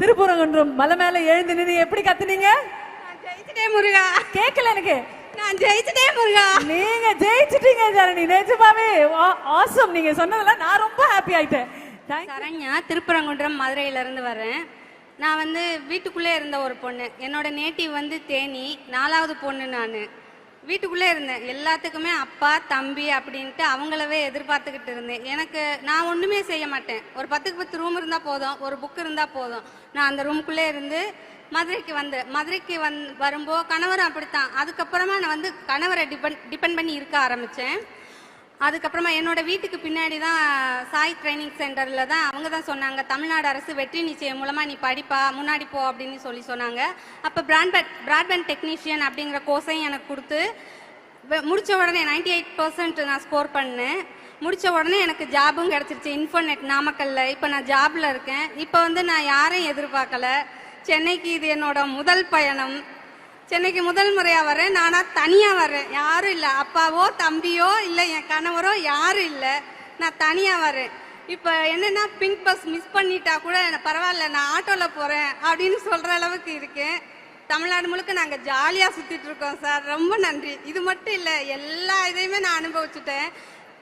திருப்புறங்குன்றம் மலை மேல எழுந்து நின்று எப்படி கத்துனீங்க? ஜெயிச்சிட்டேன் முருகா. கேட்கல எனக்கு. நான் ஜெயிச்சிட்டேன் முருகா. நீங்க ஜெயிச்சிட்டீங்க ஜனனி நிஜமாவே. ஆசம் நீங்க சொன்னதெல்லாம் நான் ரொம்ப ஹாப்பி ஆயிட்டேன். சரண்யா திருப்பரங்குன்றம் மதுரையில இருந்து வரேன் நான் வந்து வீட்டுக்குள்ளே இருந்த ஒரு பொண்ணு. என்னோட நேட்டிவ் வந்து தேனி நாலாவது பொண்ணு நான். வீட்டுக்குள்ளே இருந்தேன். எல்லாத்துக்குமே அப்பா தம்பி அப்படின்ட்டு அவங்களவே எதிர்பார்த்துக்கிட்டு இருந்தேன். எனக்கு நான் ஒன்றுமே செய்ய மாட்டேன். ஒரு பத்துக்கு பத்து ரூம் இருந்தால் போதும். ஒரு புக் இருந்தால் போதும். நான் அந்த ரூமுக்குள்ளே இருந்து மதுரைக்கு வந்தேன். மதுரைக்கு வந் வரும்போது கணவரும் அப்படித்தான். அதுக்கப்புறமா நான் வந்து கணவரை டிபெண்ட் டிபெண்ட் பண்ணி இருக்க ஆரம்பித்தேன் அதுக்கப்புறமா என்னோட வீட்டுக்கு பின்னாடி தான் சாய் ட்ரைனிங் சென்டரில் தான் அவங்க தான் சொன்னாங்க தமிழ்நாடு அரசு வெற்றி நிச்சயம் மூலமாக நீ படிப்பா முன்னாடி போ அப்படின்னு சொல்லி சொன்னாங்க. அப்போ பிராட்பேண்ட் பிராட்பேண்ட் டெக்னீஷியன் அப்படிங்கிற கோர்ஸையும் எனக்கு கொடுத்து முடித்த உடனே 98% எயிட் பர்சன்ட் நான் ஸ்கோர் பண்ணேன். முடித்த உடனே எனக்கு ஜாபும் கிடச்சிருச்சு இன்ஃபோநெட் நாமக்கல்ல. இப்போ நான் ஜாபில் இருக்கேன். இப்போ வந்து நான் யாரையும் எதிர்பார்க்கல. சென்னைக்கு இது என்னோட முதல் பயணம். சென்னைக்கு முதல் முறையா வரேன் நானா தனியா வரேன் யாரும் இல்ல. அப்பாவோ தம்பியோ இல்ல. என் கணவரோ யாரும் இல்ல. நான் தனியா வரேன் இப்ப என்னன்னா பிங்க் பஸ் மிஸ் பண்ணிட்டா கூட எனக்கு பரவாயில்ல நான் ஆட்டோல போறேன் அப்படின்னு சொல்ற அளவுக்கு இருக்கேன். தமிழ்நாடு முழுக்க நாங்க ஜாலியா சுத்திட்டு இருக்கோம் சார். ரொம்ப நன்றி. இது மட்டும் இல்ல எல்லா இதையுமே நான் அனுபவிச்சுட்டேன்.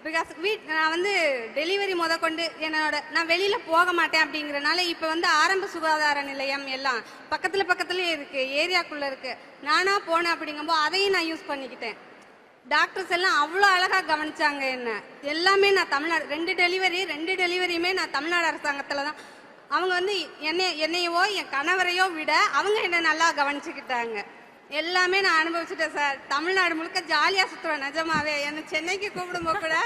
பிகாஸ் வீட் நான் வந்து டெலிவரி முத கொண்டு என்னோட நான் வெளியில் போக மாட்டேன் அப்படிங்கிறனால இப்போ வந்து ஆரம்ப சுகாதார நிலையம் எல்லாம் பக்கத்தில் பக்கத்துலேயே இருக்குது ஏரியாக்குள்ளே இருக்குது நானாக போனேன் அப்படிங்கும்போது அதையும் நான் யூஸ் பண்ணிக்கிட்டேன். டாக்டர்ஸ் எல்லாம் அவ்வளோ அழகாக கவனிச்சாங்க என்ன. எல்லாமே நான் தமிழ்நாடு ரெண்டு டெலிவரி ரெண்டு டெலிவரியுமே நான் தமிழ்நாடு அரசாங்கத்தில் தான். அவங்க வந்து என்னை என்னையவோ என் கணவரையோ விட அவங்க என்னை நல்லா கவனிச்சுக்கிட்டாங்க. எல்லாமே நான் அனுபவிச்சுட்டேன் சார். தமிழ்நாடு முழுக்க ஜாலியா சுத்துவேன் நிஜமாவே. என்ன சென்னைக்கு கூப்பிடும்போது கூட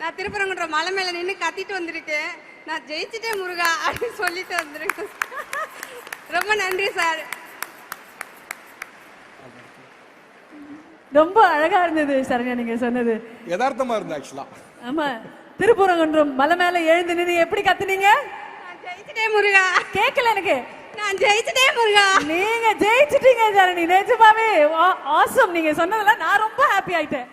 நான் திருப்பரங்குன்ற மலை மேல நின்று கத்திட்டு வந்திருக்கேன். நான் ஜெயிச்சிட்டேன் முருகா அப்படின்னு சொல்லிட்டு வந்திருக்கேன். ரொம்ப நன்றி சார். ரொம்ப அழகா இருந்தது சரண்யா நீங்க சொன்னது. யதார்த்தமா இருந்தது ஆக்சுவலா ஆமா. திருப்புறங்குன்றம் மலை மேல எழுந்து நின்று எப்படி கத்துனீங்க? நான் ஜெயிச்சிட்டேன் முருகா. கேட்கல எனக்கு. நான் ஜெயிச்சிட்டே முருகா. நீங்க ஜெயிச்சிட்டீங்க ஜனனி. நிஜமாவே ஆசம் நீங்க சொன்னதெல்லாம் நான் ரொம்ப ஹாப்பி ஆயிட்டேன்.